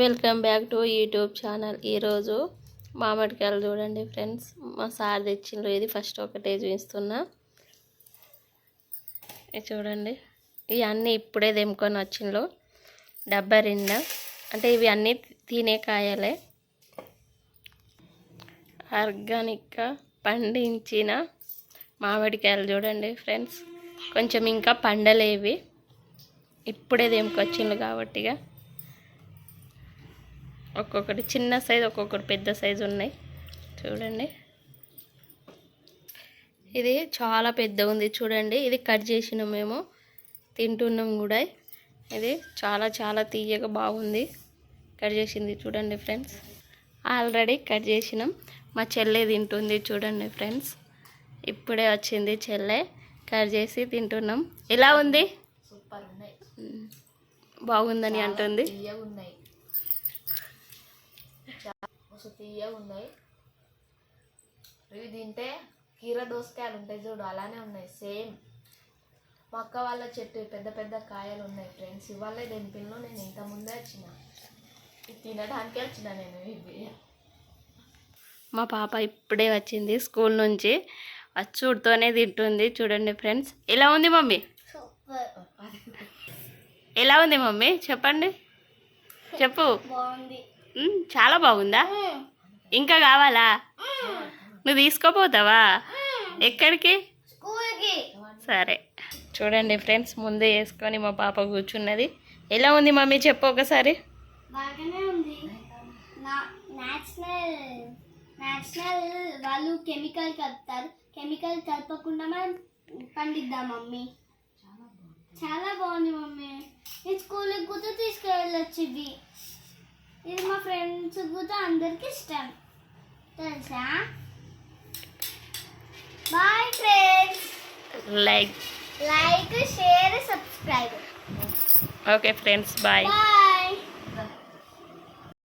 Welcome back to YouTube channel. ఈరోజు మామిడికాయలు చూడండి ఫ్రెండ్స్. మా సార్ తెచ్చిండ్రు. ఇది ఫస్ట్ ఒకటే చూపిస్తున్నా. చూడండి. ఇవి అన్నీ ఇప్పుడే తెంకొని వచ్చిండ్రు. డబ్బా రిండా అంటే ఇవి అన్నీ తినే కాయలే. ఆర్గానిక్గా పండించిన మామిడికాయలు చూడండి ఫ్రెండ్స్. కొంచెం ఇంకా పండలేవి. ఇప్పుడే తెంపుకొచ్చిండ్రు కాబట్టిగా ఒక్కొక్కటి చిన్న సైజు ఒక్కొక్కటి పెద్ద సైజు ఉన్నాయి. చూడండి. ఇది చాలా పెద్ద ఉంది చూడండి. ఇది కట్ చేసినాం మేము. తింటున్నాం కూడా. ఇది చాలా చాలా తీయగా బాగుంది. కట్ చేసింది చూడండి ఫ్రెండ్స్. ఆల్రెడీ కట్ చేసినాం. మా చెల్లె తింటుంది చూడండి ఫ్రెండ్స్. ఇప్పుడే వచ్చింది చెల్లె. కట్ చేసి తింటున్నాం. ఎలా ఉంది? బాగుందని అంటుంది. మస్తు తీయగా ఉన్నాయి. ఇవి తింటే కీర దోసకాయలు ఉంటాయి చూడు అలానే ఉన్నాయి సేమ్. మా అక్క వాళ్ళ చెట్టు పెద్ద పెద్ద కాయలు ఉన్నాయి ఫ్రెండ్స్ ఇవాళ దెంపిల్లో నేను ఇంత ముందే వచ్చిన. ఇది తినడానికే వచ్చిన నేను ఇవి. మా పాప ఇప్పుడే వచ్చింది స్కూల్ నుంచి అచ్చుడుతోనే తింటుంది. చూడండి ఫ్రెండ్స్ ఎలా ఉంది మమ్మీ? ఎలా ఉంది మమ్మీ? చెప్పండి. చెప్పు. బాగుంది. చాలా బాగుందా? ఇంకా కావాలా? నువ్వు తీసుకోపోతావా? ఎక్కడికి? స్కూల్కి. సరే. చూడండి ఫ్రెండ్స్ ముందే వేసుకొని మా పాప కూర్చున్నది. ఎలా ఉంది మమ్మీ? చెప్పు ఒకసారి. వాళ్ళు కెమికల్ కలుపుతారు. కెమికల్ కలపకుండా మనం పండిద్దాం మమ్మీ. చాలా బాగుంది మమ్మీ. నేను స్కూల్కి కూడా తీసుకెళ్ళొచ్చు ఇది మా ఫ్రెండ్స్ కూడా అందరికి ఇష్టం. తెలుసా? Bye friends like like share subscribe okay friends bye